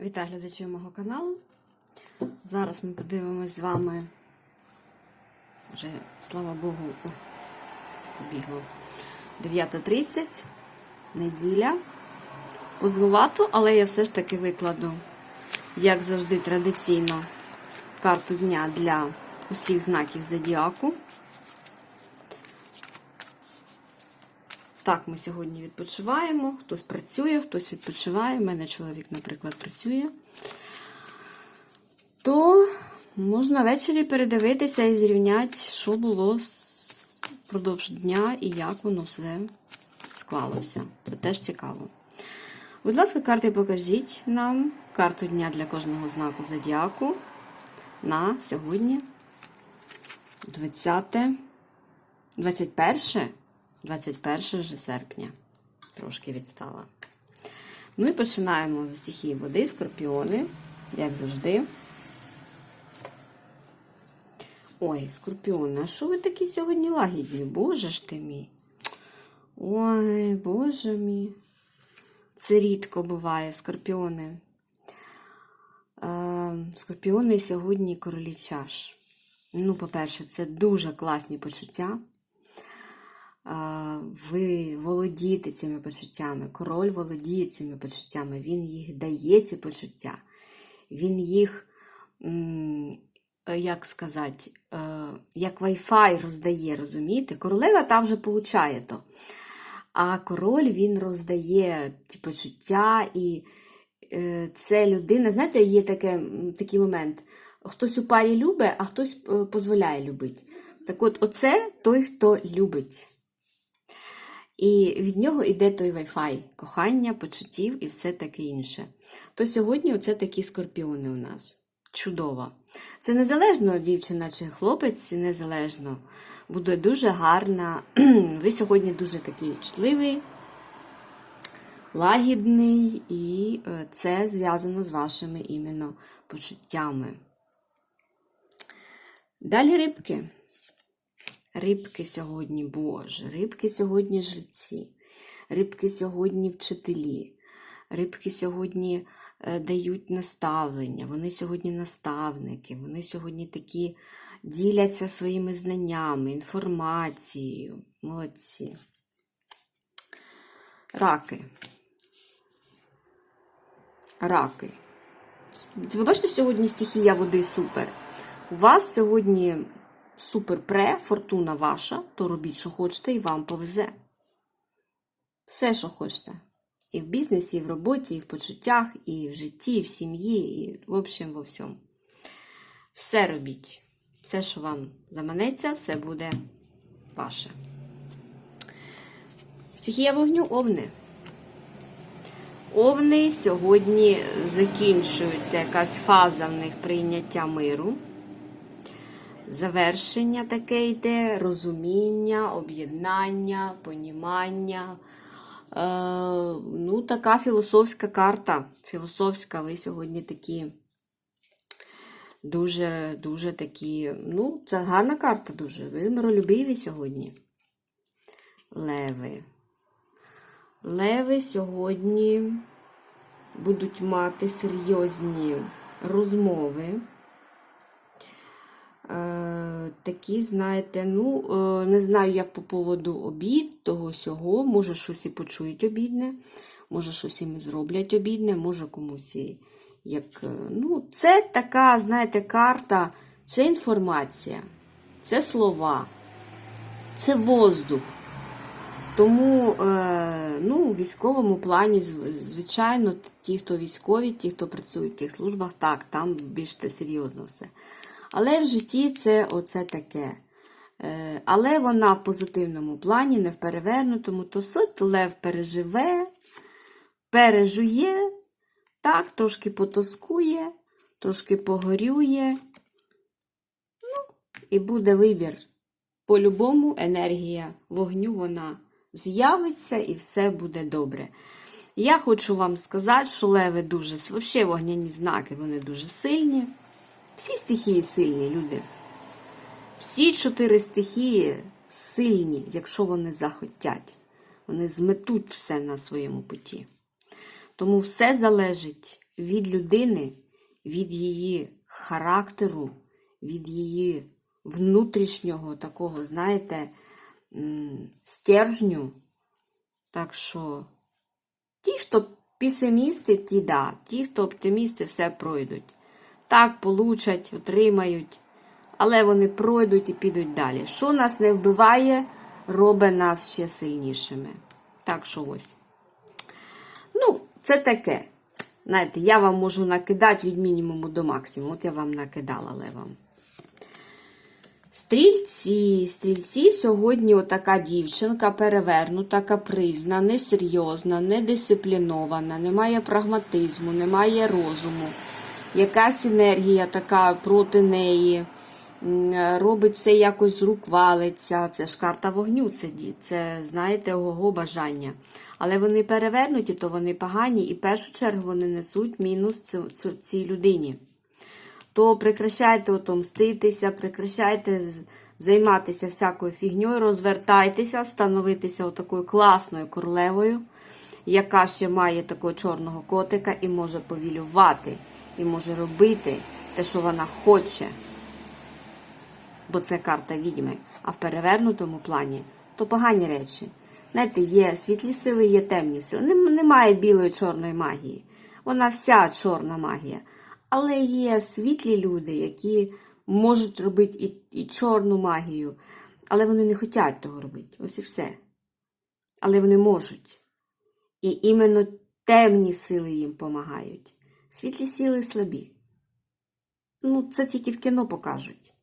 Вітаю глядачів мого каналу. Зараз ми подивимось з вами. Вже, слава Богу, побігло. 9.30, неділя. Позднувато, але я все ж таки викладу, як завжди, традиційно карту дня для усіх знаків зодіаку. Так, ми сьогодні відпочиваємо. Хтось працює, хтось відпочиває. У мене чоловік, наприклад, працює. То можна ввечері передивитися і зрівняти, що було впродовж дня і як воно все склалося. Це теж цікаво. Будь ласка, карти покажіть нам карту дня для кожного знаку зодіаку на сьогодні 20, 21. 21 вже серпня. Трошки відстала. Ну і починаємо з стихії води, скорпіони, як завжди. Ой, скорпіони, а що ви такі сьогодні лагідні? Боже ж ти мій. Ой, боже мій. Це рідко буває, скорпіони. Е, скорпіони сьогодні королі чаш. Ну, по-перше, це дуже класні почуття ви володієте цими почуттями. Король володіє цими почуттями, він їх дає, ці почуття. Він їх, як сказати, як Wi-Fi роздає, розумієте? Королева та вже получає то. А король він роздає ті почуття, і е, це людина, знаєте, є таке, такий момент. Хтось у парі любить, а хтось е, дозволяє любити. Так от, оце той, хто любить. І від нього йде той Wi-Fi, кохання, почуттів і все таке інше. То сьогодні оце такі скорпіони у нас. Чудово. Це незалежно, дівчина чи хлопець, незалежно. Буде дуже гарна. Ви сьогодні дуже такий чутливий, лагідний, і е, це зв'язано з вашими іменно почуттями. Далі рибки. Рибки сьогодні Боже, рибки сьогодні жреці, рибки сьогодні вчителі, рибки сьогодні е, дають наставлення, вони сьогодні наставники, вони сьогодні такі діляться своїми знаннями, інформацією. Молодці. Раки. Раки. Ви бачите, сьогодні стихія води супер. У вас сьогодні супер-пре, фортуна ваша, то робіть, що хочете, і вам повезе. Все, що хочете. І в бізнесі, і в роботі, і в почуттях, і в житті, і в сім'ї, і в общем, во всьому. Все робіть. Все, що вам заманеться, все буде ваше. Стихія вогню овни. Овни сьогодні закінчується якась фаза в них прийняття миру завершення таке йде, розуміння, об'єднання, понімання. Е, ну, така філософська карта. Філософська, ви сьогодні такі. Дуже, дуже такі. Ну, це гарна карта дуже. Ви миролюбиві сьогодні. Леви. Леви сьогодні будуть мати серйозні розмови. Е, такі, знаєте, ну, е, не знаю, як по поводу обід, того сього. Може, щось і почують обідне, може, щось і зроблять обідне, може комусь і як. Е, ну, Це така, знаєте, карта, це інформація, це слова, це воздух. Тому ну, у військовому плані, звичайно, ті, хто військові, ті, хто працюють в тих службах, так, там більш серйозно все. Але в житті це оце таке. Е, але вона в позитивному плані, не в перевернутому, то сот лев переживе, пережує, так, трошки потоскує, трошки погорює. Ну, і буде вибір. По-любому енергія вогню вона з'явиться і все буде добре. Я хочу вам сказати, що леви дуже, взагалі вогняні знаки, вони дуже сильні. Всі стихії сильні, люди. Всі чотири стихії сильні, якщо вони захотять. Вони зметуть все на своєму путі. Тому все залежить від людини, від її характеру, від її внутрішнього такого, знаєте, стержню. Так що ті, хто песимісти, ті да, ті, хто оптимісти, все пройдуть. Так, получать, отримають, але вони пройдуть і підуть далі. Що нас не вбиває, робить нас ще сильнішими. Так що ось. Ну, це таке. Знаєте, я вам можу накидати від мінімуму до максимуму. От я вам накидала левом. Стрільці, стрільці сьогодні отака дівчинка перевернута, капризна, несерйозна, недисциплінована, немає прагматизму, немає розуму. Якась енергія така проти неї, робить все якось з рук валиться. Це ж карта вогню, це, це знаєте, ого бажання. Але вони перевернуті, то вони погані, і в першу чергу вони несуть мінус цій людині то прекращайте ото мститися, прекращайте займатися всякою фігньою, розвертайтеся, становитися отакою класною королевою, яка ще має такого чорного котика і може повілювати, і може робити те, що вона хоче. Бо це карта відьми. А в перевернутому плані то погані речі. Знаєте, є світлі сили, є темні сили. Немає білої чорної магії. Вона вся чорна магія. Але є світлі люди, які можуть робити і, і чорну магію, але вони не хочуть того робити. Ось і все. Але вони можуть. І іменно темні сили їм допомагають. Світлі сили слабі. Ну, це тільки в кіно покажуть.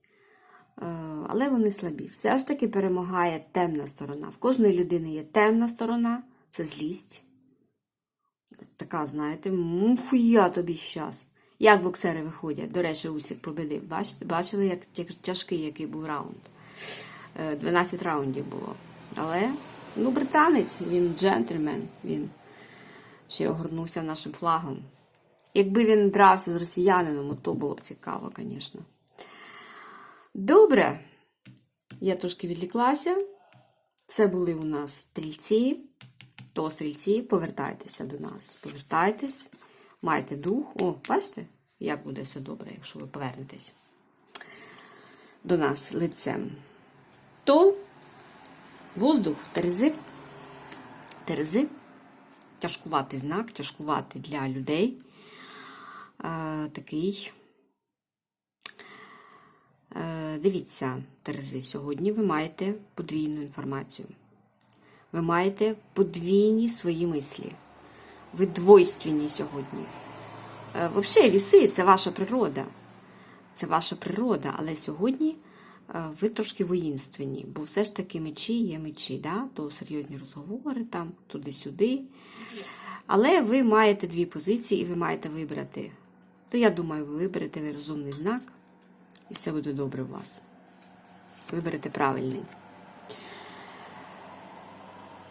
Е, Але вони слабі. Все ж таки перемагає темна сторона. В кожної людини є темна сторона, це злість. Така, знаєте, муфуя тобі щас. Як боксери виходять. До речі, Усік победив. Бачили, як тяжкий який був раунд. Е, 12 раундів було. Але, ну, британець, він джентльмен, він ще огорнувся нашим флагом. Якби він дрався з росіянином, то було б цікаво, звісно. Добре. Я трошки відліклася. Це були у нас стрільці. То стрільці, повертайтеся до нас. Повертайтесь, майте дух. О, бачите, як буде все добре, якщо ви повернетесь до нас лицем. То воздух Терези. Терези. Тяжкуватий знак, тяжкуватий для людей. Такий. Е, дивіться, Терези, сьогодні ви маєте подвійну інформацію. Ви маєте подвійні свої мислі. Ви двойственні сьогодні. Е, Взагалі, віси це ваша природа. Це ваша природа, але сьогодні е, ви трошки воїнственні, бо все ж таки мечі є мечі, да? то серйозні розговори там, туди-сюди. Але ви маєте дві позиції і ви маєте вибрати. То я думаю, ви виберете розумний знак, і все буде добре у вас. Виберете правильний.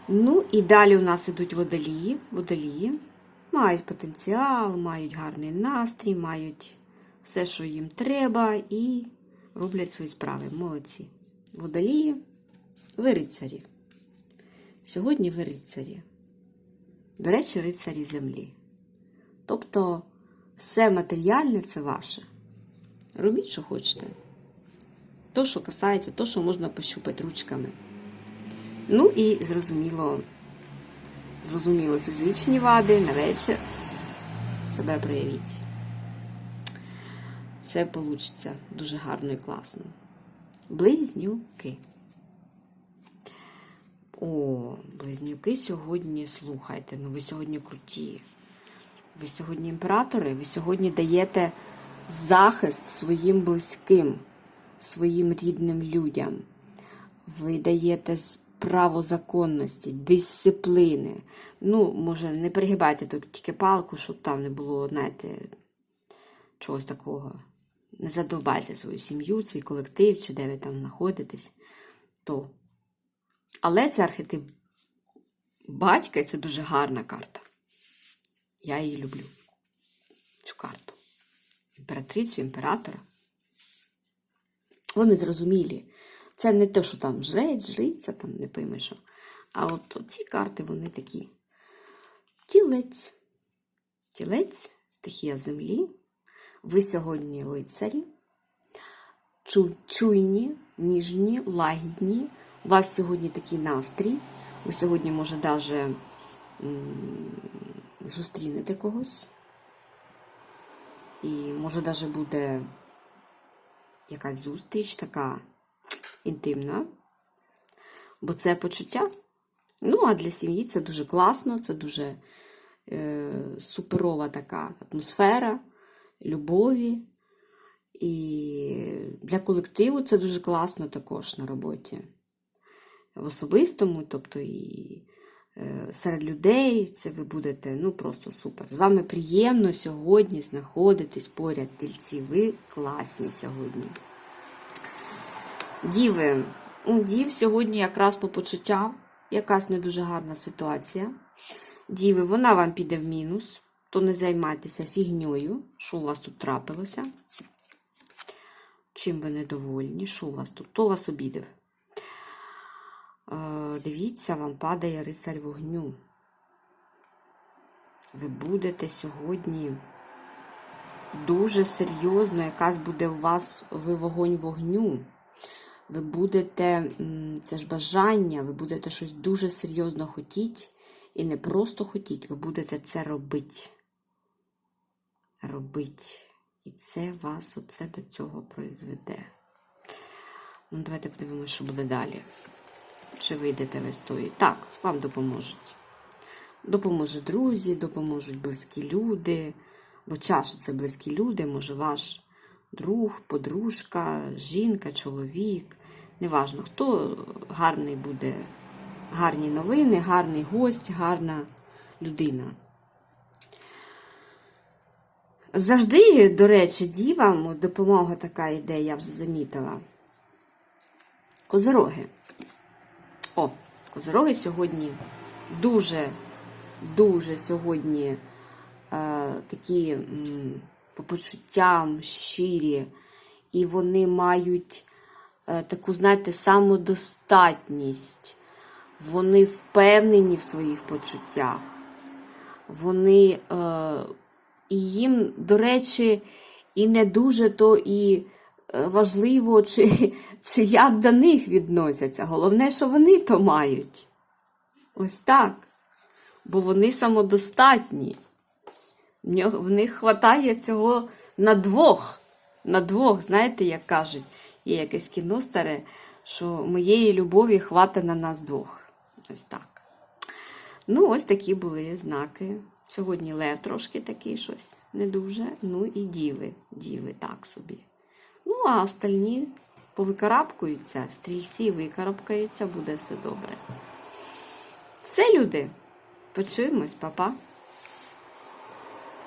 Ну і далі у нас ідуть водолії. Водолії мають потенціал, мають гарний настрій, мають все, що їм треба, і роблять свої справи. Молодці. Водолії, ви рицарі. Сьогодні ви рицарі. До речі, рицарі землі. Тобто, все матеріальне це ваше. Робіть, що хочете. То, що касається, то, що можна пощупати ручками. Ну і зрозуміло, зрозуміло фізичні вади на вечір себе проявіть. Все вийде дуже гарно і класно. Близнюки. О, близнюки сьогодні слухайте. Ну ви сьогодні круті. Ви сьогодні імператори, ви сьогодні даєте захист своїм близьким, своїм рідним людям. Ви даєте право законності, дисципліни. Ну, може, не перегибайте тільки палку, щоб там не було, знаєте, чогось такого. Не задовбайте свою сім'ю, свій колектив, чи де ви там знаходитесь. То. Але це архетип батька, це дуже гарна карта. Я її люблю. Цю карту. Імператрицю, імператора. Вони зрозумілі. Це не те, що там жрець, жриця, там не пойми що. А от ці карти, вони такі. Тілець. Тілець, стихія землі. Ви сьогодні лицарі, чу- чуйні, ніжні, лагідні. У вас сьогодні такий настрій. Ви сьогодні, може, навіть зустрінете когось. І може навіть буде якась зустріч така інтимна. Бо це почуття. Ну, а для сім'ї це дуже класно, це дуже е, суперова така атмосфера любові. І для колективу це дуже класно також на роботі. В особистому, тобто і серед людей, це ви будете ну просто супер. З вами приємно сьогодні знаходитись поряд тільці. Ви класні сьогодні. Діви, дів сьогодні якраз по почуттям якась не дуже гарна ситуація. Діви, вона вам піде в мінус, то не займайтеся фігньою, що у вас тут трапилося. Чим ви недовольні, що у вас тут? Хто вас обідав? Дивіться, вам падає рицарь вогню. Ви будете сьогодні дуже серйозно, якась буде у вас ви вогонь вогню. Ви будете, це ж бажання, ви будете щось дуже серйозно хотіти. І не просто хотіть, ви будете це робити. Робити. І це вас оце до цього призведе. Ну, давайте подивимося, що буде далі. Чи вийдете ви з? Так, вам допоможуть. Допоможуть друзі, допоможуть близькі люди. Бо чаша це близькі люди, може ваш друг, подружка, жінка, чоловік. Неважно, хто гарний буде, гарні новини, гарний гость, гарна людина. Завжди, до речі, дівам допомога така йде, я вже замітила. Козороги. Козороги сьогодні дуже, дуже сьогодні е, такі м, по почуттям щирі, і вони мають е, таку, знаєте, самодостатність. Вони впевнені в своїх почуттях. Вони, е, і їм, до речі, і не дуже то і важливо, чи, чи як до них відносяться. Головне, що вони то мають. Ось так. Бо вони самодостатні. В них вистачає цього на двох. На двох, знаєте, як кажуть, є якесь кіно старе, що моєї любові хватить на нас двох. Ось так. Ну, ось такі були знаки. Сьогодні лев трошки такий щось не дуже. Ну і діви. Діви так собі. Ну, а остальні повикарабкуються, стрільці викарабкаються, буде все добре. Все, люди. Почуємось, па-па.